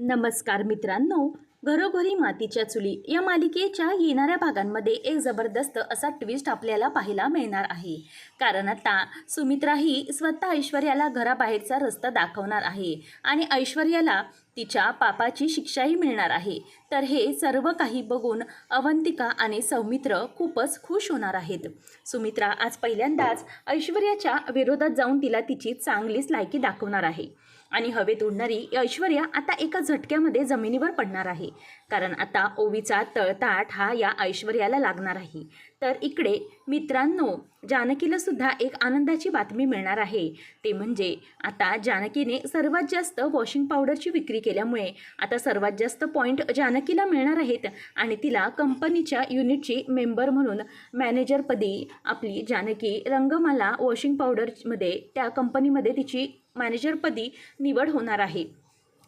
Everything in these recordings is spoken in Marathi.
नमस्कार मित्रांनो घरोघरी मातीच्या चुली या मालिकेच्या येणाऱ्या भागांमध्ये एक जबरदस्त असा ट्विस्ट आपल्याला पाहायला मिळणार आहे. कारण आता सुमित्रा ही स्वतः ऐश्वर्याला घराबाहेरचा रस्ता दाखवणार आहे आणि ऐश्वर्याला तिच्या पापाची शिक्षाही मिळणार आहे. तर हे सर्व काही बघून अवंतिका आणि सौमित्र खूपच खुश होणार आहेत. सुमित्रा आज पहिल्यांदाच ऐश्वर्याच्या विरोधात जाऊन तिला तिची चांगलीच लायकी दाखवणार आहे. आणि हवेत उडणारी ऐश्वर्या आता एका झटक्यामध्ये जमिनीवर पडणार आहे. कारण आता ओवीचा तळताट हा या ऐश्वर्याला लागणार आहे. तर इकडे मित्रांनो जानकीला सुद्धा एक आनंदाची बातमी मिळणार आहे. ते म्हणजे आता जानकीने सर्वात जास्त वॉशिंग पावडरची विक्री केल्यामुळे आता सर्वात जास्त पॉईंट जानकीला मिळणार आहेत आणि तिला कंपनीच्या युनिटची मेंबर म्हणून मॅनेजरपदी आपली जानकी रंगमाला वॉशिंग पावडरमध्ये त्या कंपनीमध्ये तिची मॅनेजरपदी निवड होणार आहे.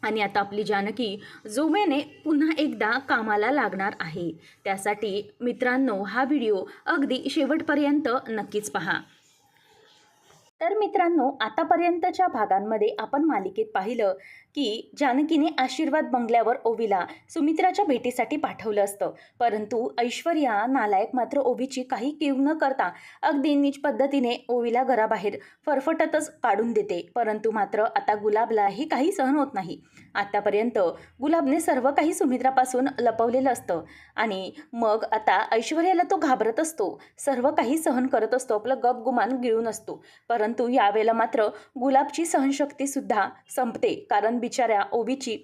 आणि आता आपली जानकी जोमेने पुन्हा एकदा कामाला लागणार आहे. त्यासाठी मित्रांनो हा व्हिडिओ अगदी शेवटपर्यंत नक्कीच पहा. तर मित्रांनो आतापर्यंतच्या भागांमध्ये आपण मालिकेत पाहिलं की जानकीने आशीर्वाद बंगल्यावर ओवीला सुमित्राच्या भेटीसाठी पाठवलं असतं. परंतु ऐश्वर्या नालायक मात्र ओवीची काही कीव न करता अगदी नीच पद्धतीने ओवीला घराबाहेर फरफटतच काढून देते. परंतु मात्र आता गुलाबलाही काही सहन होत नाही. आतापर्यंत गुलाबने सर्व काही सुमित्रापासून लपवलेलं असतं. आणि मग आता ऐश्वर्याला तो घाबरत असतो. सर्व काही सहन करत असतो. आपलं गपगुमान गिळून असतो. परंतु यावेळेला मात्र गुलाबची सहनशक्तीसुद्धा संपते. कारण बिचाऱ्या ओवीची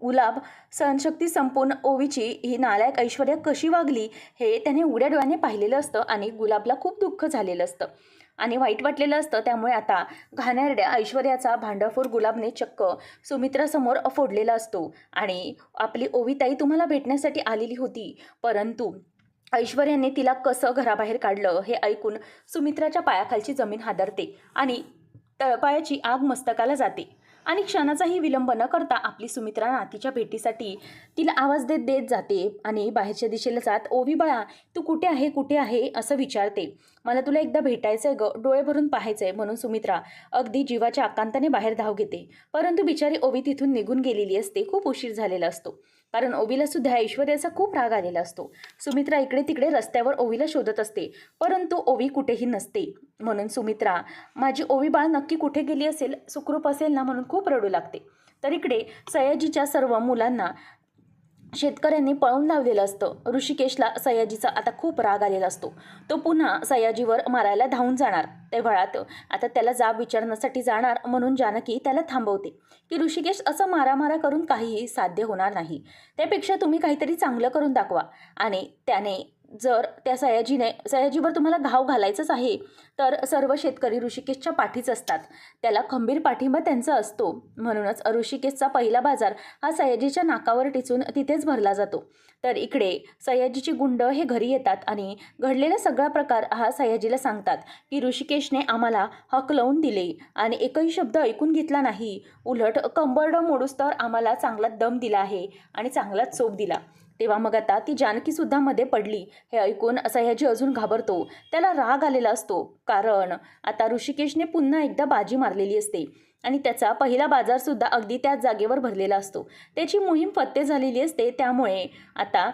गुलाब सहनशक्ती संपूर्ण ओवीची ही नालायक ऐश्वर्या कशी वागली हे त्याने उघड्या डोळ्याने पाहिलेलं असतं आणि गुलाबला खूप दुःख झालेलं असतं. आणि वाईट वाटलेलं असतं त्यामुळे आता घाणेरड्या ऐश्वर्याचा भांडफोर गुलाबने चक्क सुमित्रासमोर फोडलेला असतो. आणि आपली ओवीताई तुम्हाला भेटण्यासाठी आलेली होती परंतु ऐश्वर्याने तिला कसं घराबाहेर काढलं हे ऐकून सुमित्राच्या पायाखालची जमीन हादरते आणि तळपायाची आग मस्तकाला जाते. आणि क्षणाचाही विलंब न करता आपली सुमित्रा नातीच्या भेटीसाठी तिला आवाज देत देत जाते आणि बाहेरच्या दिशेला जात ओवी बाळा तू कुठे आहे कुठे आहे? असं विचारते. मला तुला एकदा भेटायचं आहे ग डोळे भरून पाहायचं आहे म्हणून सुमित्रा अगदी जीवाच्या आकांताने बाहेर धाव घेते. परंतु बिचारी ओवी तिथून निघून गेलेली असते खूप उशीर झालेला असतो. कारण ओवीला सुद्धा ऐश्वर्याचा खूप राग आलेला असतो. सुमित्रा इकडे तिकडे रस्त्यावर ओवीला शोधत असते. परंतु ओवी कुठेही नसते. म्हणून सुमित्रा माझी ओवी बाळ नक्की कुठे गेली असेल? सुखरूप असेल ना? म्हणून खूप रडू लागते. तर इकडे सयाजीच्या सर्व मुलांना शेतकऱ्यांनी पळवून लावलेलं असतं. ऋषिकेशला सयाजीचा आता खूप राग आलेला असतो. तो पुन्हा सयाजीवर मारायला धावून जाणार. तेव्हाळात आता त्याला जाब विचारण्यासाठी जाणार म्हणून जानकी त्याला थांबवते. की ऋषिकेश असं मारामारा करून काहीही साध्य होणार नाही. त्यापेक्षा तुम्ही काहीतरी चांगलं करून दाखवा. आणि त्याने जर त्या सयाजीने सयाजीवर तुम्हाला घाव घालायचंच आहे तर सर्व शेतकरी ऋषिकेशच्या पाठीच असतात. त्याला खंबीर पाठिंबा त्यांचा असतो. म्हणूनच ऋषिकेशचा पहिला बाजार हा सयाजीच्या नाकावर टिचून तिथेच भरला जातो. तर इकडे सयाजीची गुंड हे घरी येतात आणि घडलेला सगळा प्रकार हा सयाजीला सांगतात की ऋषिकेशने आम्हाला हकलवून दिले आणि एकही शब्द ऐकून घेतला नाही. उलट कंबरड मोडूस तर आम्हाला चांगला दम दिला आहे आणि चांगलाच चोप दिला. तेव्हा मग आता ती जानकीसुद्धा मध्ये पडली हे ऐकून सह्याजी अजून घाबरतो. त्याला राग आलेला असतो कारण आता ऋषिकेशने पुन्हा एकदा बाजी मारलेली असते आणि त्याचा पहिला बाजारसुद्धा अगदी त्याच जागेवर भरलेला असतो. त्याची मोहीम फत्ते झालेली असते त्यामुळे आता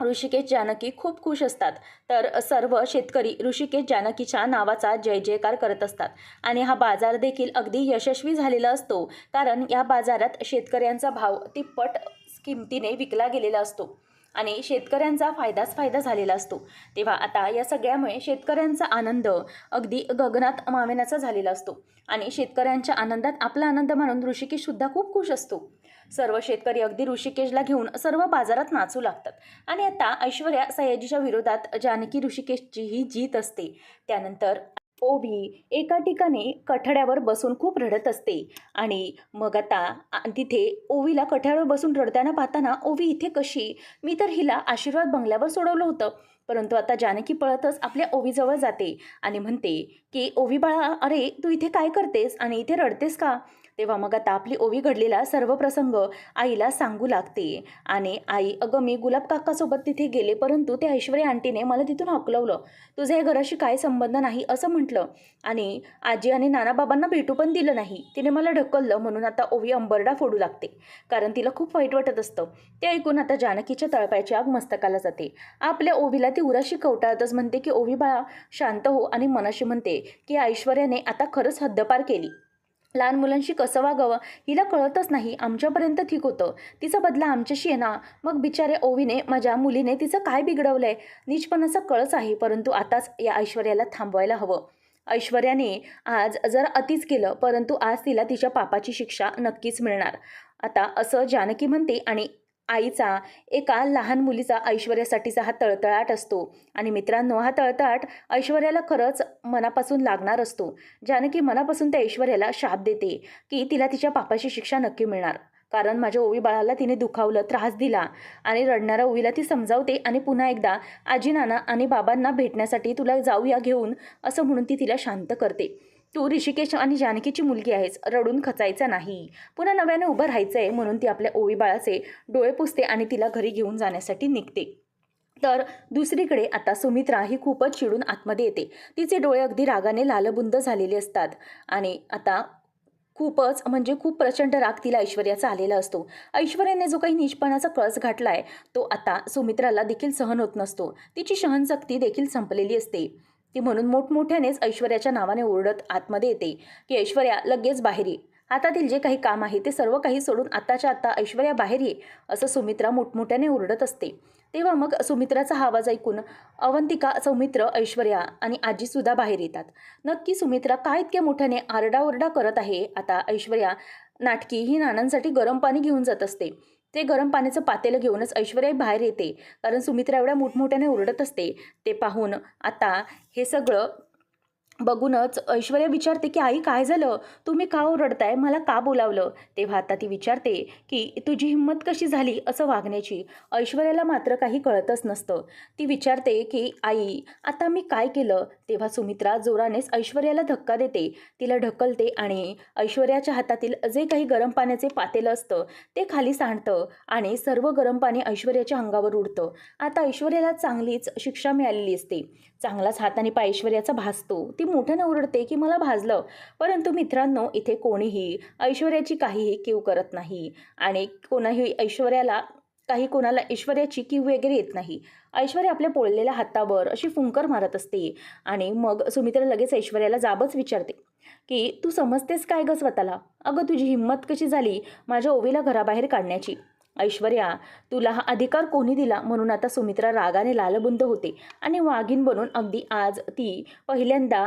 ऋषिकेश जानकी खूप खुश असतात. तर सर्व शेतकरी ऋषिकेश जानकीच्या नावाचा जय जयकार करत असतात. आणि हा बाजार देखील अगदी यशस्वी झालेला असतो कारण या बाजारात शेतकऱ्यांचा भाव तिप्पट किमतीने विकला गेलेला असतो आणि शेतकऱ्यांचा फायदाच फायदा झालेला असतो. तेव्हा आता या सगळ्यामुळे शेतकऱ्यांचा आनंद अगदी गगनात मावेनाचा झालेला असतो आणि शेतकऱ्यांच्या आनंदात आपला आनंद मानून ऋषिकेशसुद्धा खूप खुश असतो. सर्व शेतकरी अगदी ऋषिकेशला घेऊन सर्व बाजारात नाचू लागतात आणि आता ऐश्वर्या सयाजीच्या विरोधात जानकी ऋषिकेशची ही जीत असते. त्यानंतर ओवी एका ठिकाणी कठड्यावर बसून खूप रडत असते. आणि मग आता तिथे ओवीला कठड्यावर बसून रडताना पाहताना ओवी इथे कशी? मी तर हिला आशीर्वाद बंगल्यावर सोडवलं होतं. परंतु आता जानकी पळतच आपल्या ओवीजवळ जाते आणि म्हणते की ओवी बाळा अरे तू इथे काय करतेस? आणि इथे रडतेस का? तेव्हा मग आता आपली ओवी घडलेला सर्व प्रसंग आईला सांगू लागते. आणि आई अगं मी गुलाब काकासोबत तिथे गेले परंतु ते ऐश्वर्या आंटीने मला तिथून हकलवलं. तुझ्या या घराशी काय संबंध नाही असं म्हटलं. आणि आजी आणि नानाबाबांना भेटू पण दिलं नाही. तिने मला ढकललं म्हणून आता ओवी अंबरडा फोडू लागते. कारण तिला खूप वाईट वाटत असतं. ते ऐकून आता जानकीच्या तळपायची आग मस्तकाला जाते. आपल्या ओवीला ती उराशी कवटाळतच म्हणते की ओवी बाळा शांत हो. आणि मनाशी म्हणते की ऐश्वर्याने आता खरंच हद्दपार केली. लहान मुलांशी कसं वागावं हिला कळतच नाही. आमच्यापर्यंत ठीक होतं. तिचा बदला आमच्याशी आहे ना. मग बिचारे ओवीने माझ्या मुलीने तिचं काय बिघडवलं आहे नीचपणाचा कळच आहे परंतु आताच या ऐश्वर्याला थांबवायला हवं. ऐश्वर्याने आज जर अतिच केलं परंतु आज तिला तिच्या पापाची शिक्षा नक्कीच मिळणार. आता असं जानकी म्हणते आणि आईचा एका लहान मुलीचा ऐश्वर्यासाठीचा हा तळतळाट असतो. आणि मित्रांनो हा तळतळाट ऐश्वर्याला खरंच मनापासून लागणार असतो जानकी मनापासून त्या ऐश्वर्याला शाप देते की तिला तिच्या पापाची शिक्षा नक्की मिळणार. कारण माझ्या ओवी बाळाला तिने दुखावलं त्रास दिला आणि रडणाऱ्या ओवीला ती समजावते आणि पुन्हा एकदा आजी नाना आणि बाबांना भेटण्यासाठी तुला जाऊया घेऊन असं म्हणून ती तिला शांत करते. तू ऋषिकेश आणि जानकीची मुलगी आहेस रडून खचायचा नाही. पुन्हा नव्याने उभं राहायचं आहे म्हणून ती आपल्या ओवी बाळाचे डोळे पुसते आणि तिला घरी घेऊन जाण्यासाठी निघते. तर दुसरीकडे आता सुमित्रा ही खूपच चिडून आतमध्ये येते. तिचे डोळे अगदी रागाने लालबुंद झालेले असतात. आणि आता खूपच म्हणजे खूप प्रचंड राग तिला ऐश्वर्याचा आलेला असतो. ऐश्वर्याने जो काही निष्पणाचा कळस घातलाय तो आता सुमित्राला देखील सहन होत नसतो. तिची सहनशक्ती देखील संपलेली असते. ती म्हणून मोठमोठ्यानेच ऐश्वर्याच्या नावाने ओरडत आतमध्ये येते की ऐश्वर्या लगेच बाहेर ये. हातातील जे काही काम आहे ते सर्व काही सोडून आत्ताच्या आत्ता ऐश्वर्या बाहेर ये असं सुमित्रा मोठमोठ्याने ओरडत असते. तेव्हा मग सुमित्राचा आवाज ऐकून अवंतिका सौमित्र ऐश्वर्या आणि आजीसुद्धा बाहेर येतात. नक्की सुमित्रा काय इतक्या मोठ्याने आरडाओरडा करत आहे? आता ऐश्वर्या नाटकी ही नानांसाठी गरम पाणी घेऊन जात असते. ते गरम पाण्याचं पातेलं घेऊनच ऐश्वर्या बाहेर येते. कारण सुमित्रा एवढ्या मोठमोठ्याने ओरडत असते. ते पाहून आता हे सगळं बघूनच ऐश्वर्या विचारते की आई काय झालं? तुम्ही का ओरडताय? मला का बोलावलं? तेव्हा आता ती विचारते की तुझी हिंमत कशी झाली असं वागण्याची? ऐश्वर्याला मात्र काही कळतच नसतं. ती विचारते की आई आता मी काय केलं? तेव्हा सुमित्रा जोरानेच ऐश्वर्याला धक्का देते. तिला ढकलते आणि ऐश्वर्याच्या हातातील जे काही गरम पाण्याचे पातेलं असतं ते खाली सांडतं आणि सर्व गरम पाणी ऐश्वर्याच्या अंगावर उडतं. आता ऐश्वर्याला चांगलीच शिक्षा मिळालेली असते. चांगलाच हात आणि पाय ऐश्वर्याचा भासतो. ती मोठ्यानं ओरडते की मला भाजलं. परंतु मित्रांनो इथे कोणीही ऐश्वर्याची काहीही कीव करत नाही आणि कोणाही ऐश्वर्याला काही कोणाला ऐश्वर्याची कीव वगैरे येत नाही. ऐश्वर्या आपल्या पोळलेल्या हातावर अशी फुंकर मारत असते आणि मग सुमित्रा लगेच ऐश्वर्याला जाबच विचारते की तू समजतेस काय ग स्वतःला? अगं तुझी हिंमत कशी झाली माझ्या ओवीला घराबाहेर काढण्याची? ऐश्वर्या तुला हा अधिकार कोणी दिला? म्हणून आता सुमित्रा रागाने लालबुंद होते आणि वाघीण बनून अगदी आज ती पहिल्यांदा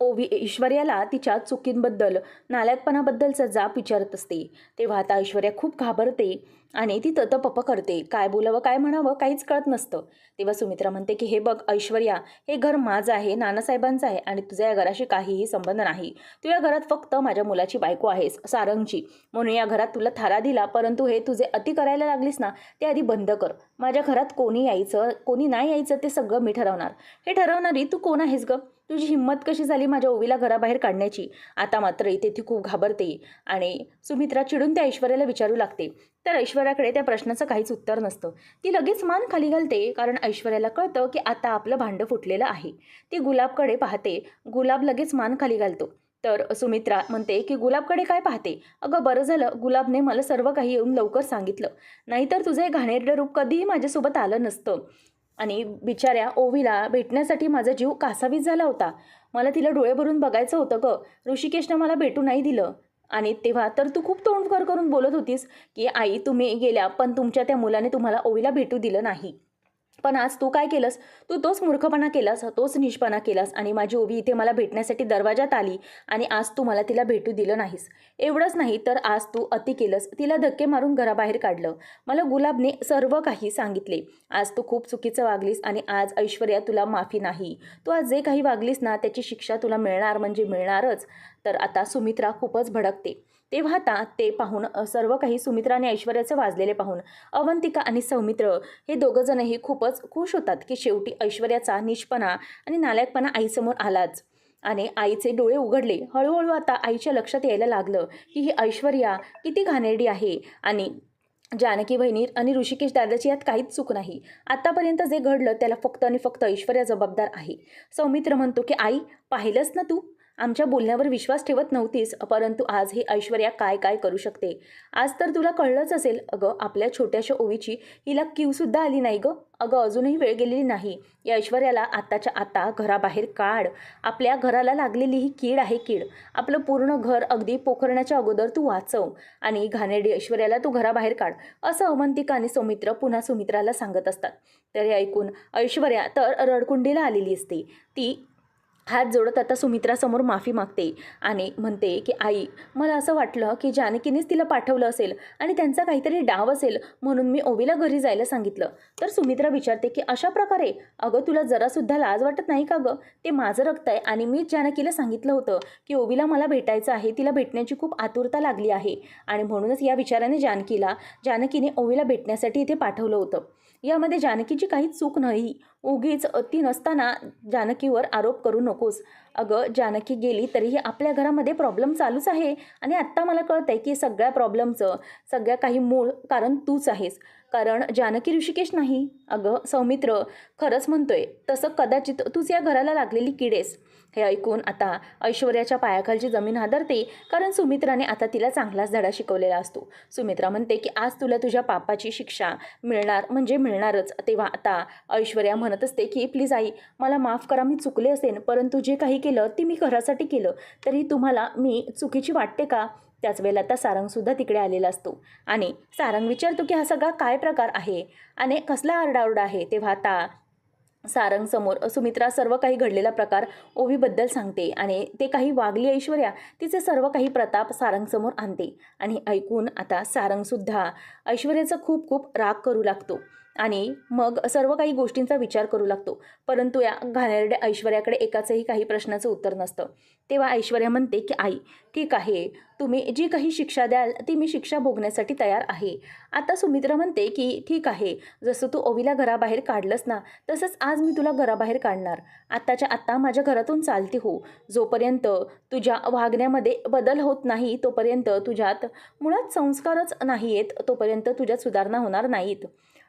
ओवी ऐश्वर्याला तिच्या चुकींबद्दल नालायकपणाबद्दलचा जाप विचारत असते. तेव्हा आता ऐश्वर्या खूप घाबरते आणि ती ततपप करते. काय बोलावं काय म्हणावं काहीच कळत नसतं. तेव्हा सुमित्रा म्हणते की हे बघ ऐश्वर्या हे घर माझं आहे नानासाहेबांचं आहे आणि तुझ्या या घराशी काहीही संबंध नाही. तू या घरात फक्त माझ्या मुलाची बायको आहेस सारंगची. म्हणून या घरात तुला थारा दिला परंतु हे तुझे अति करायला लागलीस ना ते आधी बंद कर. माझ्या घरात कोणी यायचं कोणी नाही यायचं ते सगळं मी ठरवणार. हे ठरवणारी तू कोण आहेस गं? तुझी हिंमत कशी झाली माझ्या ओवीला घराबाहेर काढण्याची? आता मात्र इथे ती खूप घाबरते आणि सुमित्रा चिडून त्या ऐश्वर्याला विचारू लागते. तर ऐश्वर्याकडे त्या प्रश्नाचं काहीच उत्तर नसतं. ती लगेच मान खाली घालते कारण ऐश्वर्याला कळतं की आता आपलं भांडं फुटलेलं आहे. ती गुलाबकडे पाहते. गुलाब लगेच मान खाली घालतो. तर सुमित्रा म्हणते की गुलाबकडे काय पाहते? अगं बरं झालं गुलाबने मला सर्व काही येऊन लवकर सांगितलं. नाहीतर तुझं हे घाणेरडं रूप कधीही माझ्यासोबत आलं नसतं. आणि बिचाऱ्या ओवीला भेटण्यासाठी माझा जीव कासावीस झाला होता. मला तिला डोळे भरून बघायचं होतं ग. ऋषिकेशनं मला भेटू नाही दिलं. आणि तेव्हा तर तू खूप तोंडकर करून बोलत होतीस की आई तुम्ही गेल्या पण तुमच्या त्या मुलाने तुम्हाला ओवीला भेटू दिलं नाही. पण आज तू काय केलंस? तू तोच मूर्खपणा केलास तोच निष्पणा केलास आणि माझी ओबी इथे मला भेटण्यासाठी दरवाजात आली आणि आज तू मला तिला भेटू दिलं नाहीस. एवढंच नाही तर आज तू अति केलंस. तिला धक्के मारून घराबाहेर काढलं. मला गुलाबने सर्व काही सांगितले. आज तू खूप चुकीचं वागलीस आणि आज ऐश्वर्या तुला माफी नाही. तू आज जे काही वागलीस ना त्याची शिक्षा तुला मिळणार म्हणजे मिळणारच. तर आता सुमित्रा खूपच भडकते. तेव्हा आता ते पाहून सर्व काही सुमित्रा आणि ऐश्वर्याचं वाजलेले पाहून अवंतिका आणि सौमित्र हे दोघंजणही खूपच खुश होतात की शेवटी ऐश्वर्याचा निष्पणा आणि नालायकपणा आईसमोर आलाच. आणि आईचे डोळे उघडले. हळूहळू आता आईच्या लक्षात यायला लागलं की ही ऐश्वर्या किती घाणेरडी आहे आणि जानकी बहिणी आणि ऋषिकेश दादाची यात काहीच चूक नाही. आत्तापर्यंत जे घडलं त्याला फक्त आणि फक्त ऐश्वर्या जबाबदार आहे. सौमित्र म्हणतो की आई पाहिलंच ना तू? आमच्या बोलण्यावर विश्वास ठेवत नव्हतीस परंतु आज ही ऐश्वर्या काय काय करू शकते? आज तर तुला कळलंच असेल अगं आपल्या छोट्याशा ओवीची हिला क्यूसुद्धा आली नाही गं. अगं अजूनही वेळ गेलेली नाही. या ऐश्वर्याला आत्ताच्या आता घराबाहेर काढ. आपल्या घराला लागलेली ही कीड आहे कीड. आपलं पूर्ण घर अगदी पोखरण्याच्या अगोदर तू वाचव आणि घाणेरडी ऐश्वर्याला तू घराबाहेर काढ असं अवंतिका आणि सौमित्र पुन्हा सुमित्राला सांगत असतात. तर हे ऐकून ऐश्वर्या तर रडकुंडीला आलेली असते. ती हात जोडत आता सुमित्रासमोर माफी मागते आणि म्हणते की आई मला असं वाटलं की जानकीनेच तिला पाठवलं असेल आणि त्यांचा काहीतरी डाव असेल म्हणून मी ओवीला घरी जायला सांगितलं. तर सुमित्रा विचारते की अशा प्रकारे? अगं तुला जरासुद्धा लाज वाटत नाही का गं? ते माझं रक्त आहे आणि मीच जानकीला सांगितलं होतं की ओवीला मला भेटायचं आहे तिला भेटण्याची खूप आतुरता लागली आहे. आणि म्हणूनच या विचाराने जानकीला जानकीने ओवीला भेटण्यासाठी इथे पाठवलं होतं. यामध्ये जानकीची काहीच चूक नाही. उगीच ती नसताना जानकीवर आरोप करू नकोस. अगं जानकी गेली तरीही आपल्या घरामध्ये प्रॉब्लेम चालूच आहे. आणि आत्ता मला कळतं आहे की सगळ्या प्रॉब्लेमचं सगळ्या काही मूळ कारण तूच आहेस. कारण जानकी ऋषिकेश नाही. अगं सौमित्र खरंच म्हणतोय तसं कदाचित तूच या घराला लागलेली किडेस हे ऐकून आता ऐश्वर्याच्या पायाखालची जमीन हादरते कारण सुमित्राने आता तिला चांगलाच धडा शिकवलेला असतो. सुमित्रा म्हणते की आज तुला तुझ्या पापाची शिक्षा मिळणार म्हणजे मिळणारच. तेव्हा आता ऐश्वर्या म्हणत असते की प्लीज आई मला माफ करा मी चुकले असेन परंतु जे काही केलं ते मी घरासाठी केलं. तरी तुम्हाला मी चुकीची वाटते का? त्याच वेळेला आता सारंगसुद्धा तिकडे आलेला असतो. आणि सारंग विचारतो की हा सगळा काय प्रकार आहे? आणि कसला आरडाओरडा आहे? तेव्हा आता सारंग समोर सुमित्रा सर्व काही घडलेला प्रकार ओवीबद्दल सांगते आणि ते काही वागली ऐश्वर्या तिचे सर्व काही प्रताप सारंगसमोर आणते. आणि ऐकून आता सारंगसुद्धा ऐश्वर्याचा खूप खूप राग करू लागतो. आणि मग सर्व काही गोष्टींचा विचार करू लागतो. परंतु या घाणेरड्या ऐश्वर्याकडे एकाचंही काही प्रश्नाचं उत्तर नसतं. तेव्हा ऐश्वर्या म्हणते की आई ठीक आहे. तुम्ही जी काही शिक्षा द्याल ती मी शिक्षा भोगण्यासाठी तयार आहे. आता सुमित्रा म्हणते की ठीक आहे. जसं तू ओवीला घराबाहेर काढलंस ना तसंच आज मी तुला घराबाहेर काढणार. आत्ताच्या आत्ता माझ्या घरातून चालती हो. जोपर्यंत तुझ्या वागण्यामध्ये बदल होत नाही तोपर्यंत तुझ्यात मुळात संस्कारच नाही आहेत तोपर्यंत तुझ्यात सुधारणा होणार नाहीत.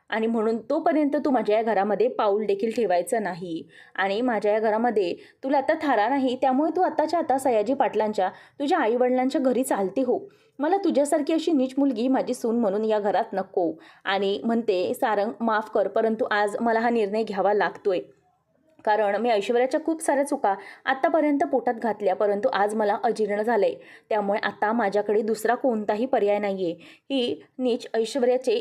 आणि म्हणून तोपर्यंत तू माझ्या या घरामध्ये पाऊल देखील ठेवायचं नाही. आणि माझ्या या घरामध्ये तुला आता थारा नाही त्यामुळे तू आत्ताच्या आता सयाजी पाटलांच्या तुझ्या आईवडिलांच्या घरी चालते हो. मला तुझ्यासारखी अशी नीच मुलगी माझी सून म्हणून या घरात नको. आणि म्हणते सारंग माफ कर परंतु आज मला हा निर्णय घ्यावा लागतोय. कारण मी ऐश्वर्याच्या खूप साऱ्या चुका आत्तापर्यंत पोटात घातल्या परंतु आज मला अजीर्ण झालं आहे त्यामुळे आता माझ्याकडे दुसरा कोणताही पर्याय नाही आहे ही नीच ऐश्वर्याचे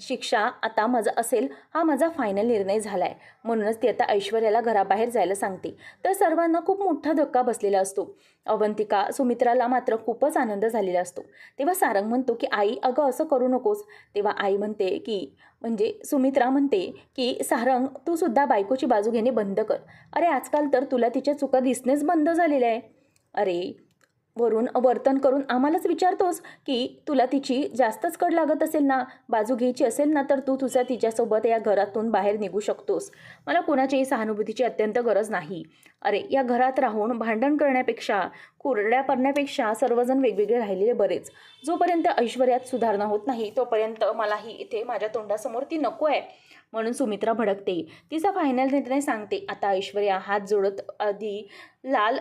शिक्षा आता माझा असेल हा माझा फायनल निर्णय झाला आहे म्हणूनच ती आता ऐश्वर्याला घराबाहेर जायला सांगते. तर सर्वांना खूप मोठा धक्का बसलेला असतो. अवंतिका सुमित्राला मात्र खूपच आनंद झालेला असतो. तेव्हा सारंग म्हणतो की आई अगं असं करू नकोस. तेव्हा आई म्हणते की म्हणजे सुमित्रा म्हणते की सारंग तू सुद्धा बायकोची बाजू घेणे बंद कर. अरे आजकाल तर तुला तिच्या चुका दिसणेच बंद झालेल्या आहे. अरे वरून वर्तन करून आम्हालाच विचारतोस की तुला तिची जास्तच कड लागत असेल ना? बाजू घ्यायची असेल ना तर तू तुझ्या तिच्यासोबत या घरातून बाहेर निघू शकतोस. मला कोणाच्याही सहानुभूतीची अत्यंत गरज नाही. अरे या घरात राहून भांडण करण्यापेक्षा कुरड्या पडण्यापेक्षा सर्वजण वेगवेगळे राहिलेले बरेच. जोपर्यंत ऐश्वर्यात सुधारणा होत नाही तोपर्यंत मलाही इथे माझ्या तोंडासमोर ती नको आहे. म्हणून सुमित्रा भडकते. तिचा फायनल निर्णय सांगते. आता ऐश्वर्या हात जोडत आधी लाल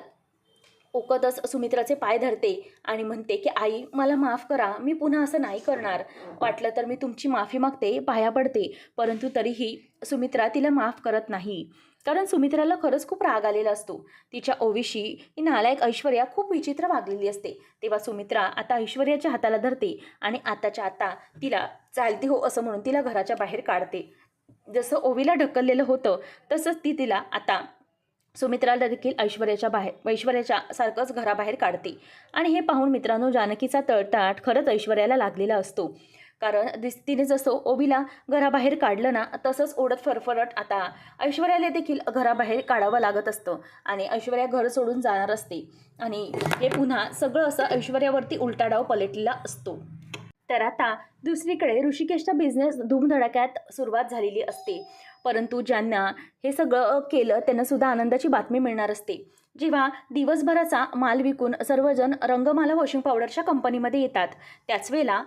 ओकतच सुमित्राचे पाय धरते आणि म्हणते की आई मला माफ करा मी पुन्हा असं नाही करणार. वाटलं तर मी तुमची माफी मागते पाया पडते परंतु तरीही सुमित्रा तिला माफ करत नाही. कारण सुमित्राला खरंच खूप राग आलेला असतो. तिच्या ओवीशी ही नालायक ऐश्वर्या खूप विचित्र वागलेली असते. तेव्हा सुमित्रा आता ऐश्वर्याच्या हाताला धरते आणि आताच्या आता तिला चालते हो असं म्हणून तिला घराच्या बाहेर काढते. जसं ओवीला ढकललेलं होतं तसंच ती तिला आता सुमित्राला देखील ऐश्वर्याच्या बाहेर ऐश्वर्याच्या सारखंच घराबाहेर काढते. आणि हे पाहून मित्रांनो जानकीचा तळताट खरंच ऐश्वर्याला लागलेला असतो. कारण दिस तिने जसं ओबीला घराबाहेर काढलं ना तसंच ओढत फरफरट आता ऐश्वर्याला देखील घराबाहेर काढावं लागत असतं. आणि ऐश्वर्या घर सोडून जाणार असते. आणि हे पुन्हा सगळं असं ऐश्वर्यावरती उलटाडाव पलटलेला असतो. तर आता दुसरीकडे ऋषिकेशचा बिझनेस धूमधडाक्यात सुरुवात झालेली असते. परंतु ज्यांना हे सगळं केलं त्यांनासुद्धा आनंदाची बातमी मिळणार असते. जेव्हा दिवसभराचा माल विकून सर्वजण रंगमाला वॉशिंग पावडरच्या कंपनीमध्ये येतात त्याच वेळेला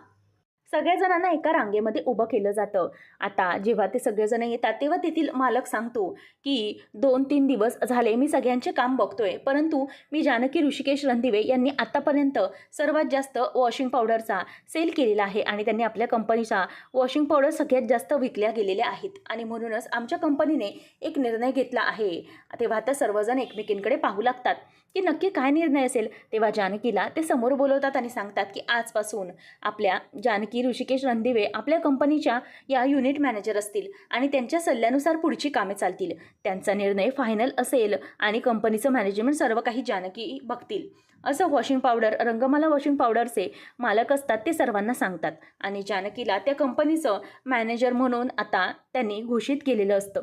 सगळ्या जणांना एका रांगेमध्ये उभं केलं जातं. आता जेव्हा ते सगळेजण येतात तेव्हा तेथील मालक सांगतो की दोन तीन दिवस झाले मी सगळ्यांचे काम बघतोय. परंतु मी जानकी ऋषिकेश रणदिवे यांनी आत्तापर्यंत सर्वात जास्त वॉशिंग पावडरचा सेल केलेला आहे आणि त्यांनी आपल्या कंपनीचा वॉशिंग पावडर सगळ्यात जास्त विकल्या गेलेल्या आहेत. आणि म्हणूनच आमच्या कंपनीने एक निर्णय घेतला आहे. तेव्हा आता सर्वजण एकमेकींकडे पाहू लागतात. की नक्की काय निर्णय असेल तेव्हा जानकीला ते समोर बोलवतात आणि सांगतात की आजपासून आपल्या जानकी ऋषिकेश रणदिवे आपल्या कंपनीच्या या युनिट मॅनेजर असतील आणि त्यांच्या सल्ल्यानुसार पुढची कामे चालतील. त्यांचा निर्णय फायनल असेल आणि कंपनीचं मॅनेजमेंट सर्व काही जानकी बघतील. असं वॉशिंग पावडर रंगमाला वॉशिंग पावडरचे मालक असतात ते सर्वांना सांगतात. आणि जानकीला त्या कंपनीचं मॅनेजर म्हणून आता त्यांनी घोषित केलेलं असतं.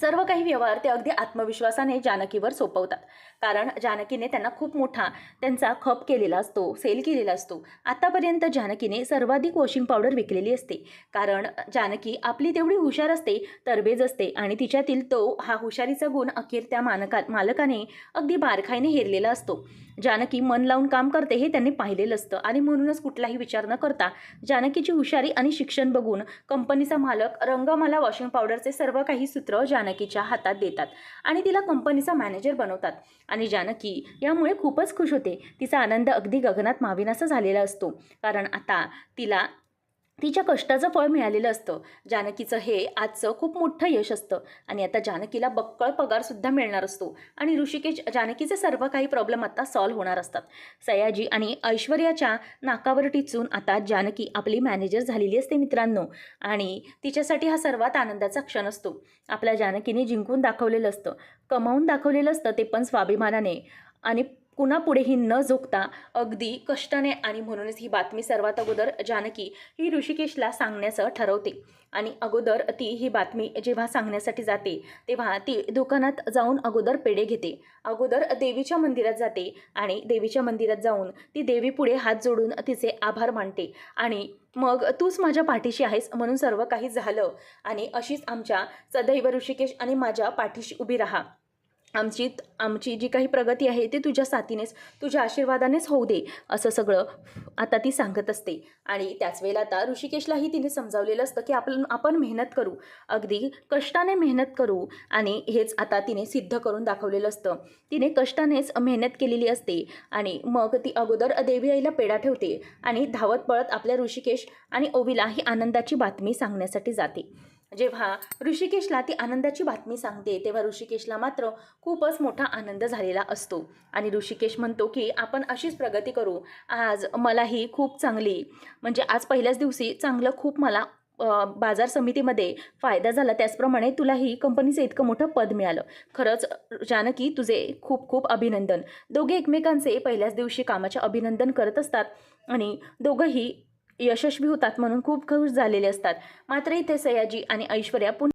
सर्व काही व्यवहार ते अगदी आत्मविश्वासाने जानकीवर सोपवतात. कारण जानकीने त्यांना खूप मोठा त्यांचा खप केलेला असतो सेल केलेला असतो. आतापर्यंत जानकीने सर्वाधिक वॉशिंग पावडर विकलेली असते. कारण जानकी आपली तेवढी हुशार असते तरबेज असते आणि तिच्यातील तो हा हुशारीचा गुण अखेर त्या मानका मालकाने अगदी बारखाईने हेरलेला असतो. जानकी मन लावून काम करते हे त्यांनी पाहिलेलं असतं आणि म्हणूनच कुठलाही विचार न करता जानकीची हुशारी आणि शिक्षण बघून कंपनीचा मालक रंगमाला वॉशिंग पावडरचे सर्व काही सूत्र जानकीच्या हातात देतात आणि तिला कंपनीचा मॅनेजर बनवतात. आणि जानकी यामुळे खूपच खुश होते. तिचा आनंद अगदी गगनात माविनासा झालेला असतो. कारण आता तिला तिच्या कष्टाचं फळ मिळालेलं असतं. जानकीचं हे आजचं खूप मोठं यश असतं. आणि आता जानकीला बक्कळ पगारसुद्धा मिळणार असतो. आणि ऋषिकेश जानकीचे सर्व काही प्रॉब्लेम आता सॉल्व्ह होणार असतात. सयाजी आणि ऐश्वर्याच्या नाकावर टिचून आता जानकी आपली मॅनेजर झालेली असते मित्रांनो. आणि तिच्यासाठी हा सर्वात आनंदाचा क्षण असतो. आपल्या जानकीने जिंकून दाखवलेलं असतं. कमावून दाखवलेलं असतं ते पण स्वाभिमानाने. आणि कुणापुढेही न झोकता अगदी कष्टाने आणि म्हणूनच ही बातमी सर्वात अगोदर जानकी ही ऋषिकेशला सांगण्याचं ठरवते. आणि अगोदर ती ही बातमी जेव्हा सांगण्यासाठी जाते तेव्हा ती दुकानात जाऊन अगोदर पेढे घेते. अगोदर देवीच्या मंदिरात जाते आणि देवीच्या मंदिरात जाऊन ती देवीपुढे हात जोडून तिचे आभार मानते. आणि मग तूच माझ्या पाठीशी आहेस म्हणून सर्व काही झालं आणि अशीच आमच्या सदैव ऋषिकेश आणि माझ्या पाठीशी उभी राहा. आमची आमची जी काही प्रगती आहे ती तुझ्या साथीनेच तुझ्या आशीर्वादानेच होऊ दे असं सगळं आता ती सांगत असते. आणि त्याच वेळेला आता ऋषिकेशलाही तिने समजावलेलं असतं की आपण आपण मेहनत करू. अगदी कष्टाने मेहनत करू आणि हेच आता तिने सिद्ध करून दाखवलेलं असतं. तिने कष्टानेच मेहनत केलेली असते आणि मग ती अगोदर देवी आईला पेढा ठेवते आणि धावत पळत आपल्या ऋषिकेश आणि ओवीला ही आनंदाची बातमी सांगण्यासाठी जाते. जेव्हा ऋषिकेशला ती आनंदाची बातमी सांगते तेव्हा ऋषिकेशला मात्र खूपच मोठा आनंद झालेला असतो. आणि ऋषिकेश म्हणतो की आपण अशीच प्रगती करू. आज मलाही खूप चांगली म्हणजे आज पहिल्याच दिवशी चांगलं खूप मला बाजार समितीमध्ये फायदा झाला. त्याचप्रमाणे तुलाही कंपनीचं इतकं मोठं पद मिळालं. खरंच जानकी तुझे खूप खूप अभिनंदन. दोघे एकमेकांचे पहिल्याच दिवशी कामाचे अभिनंदन करत असतात आणि दोघंही यशस्वी होतात म्हणून खूप खुश झालेले असतात. मात्र इथे सयाजी आणि ऐश्वर्या पुन्हा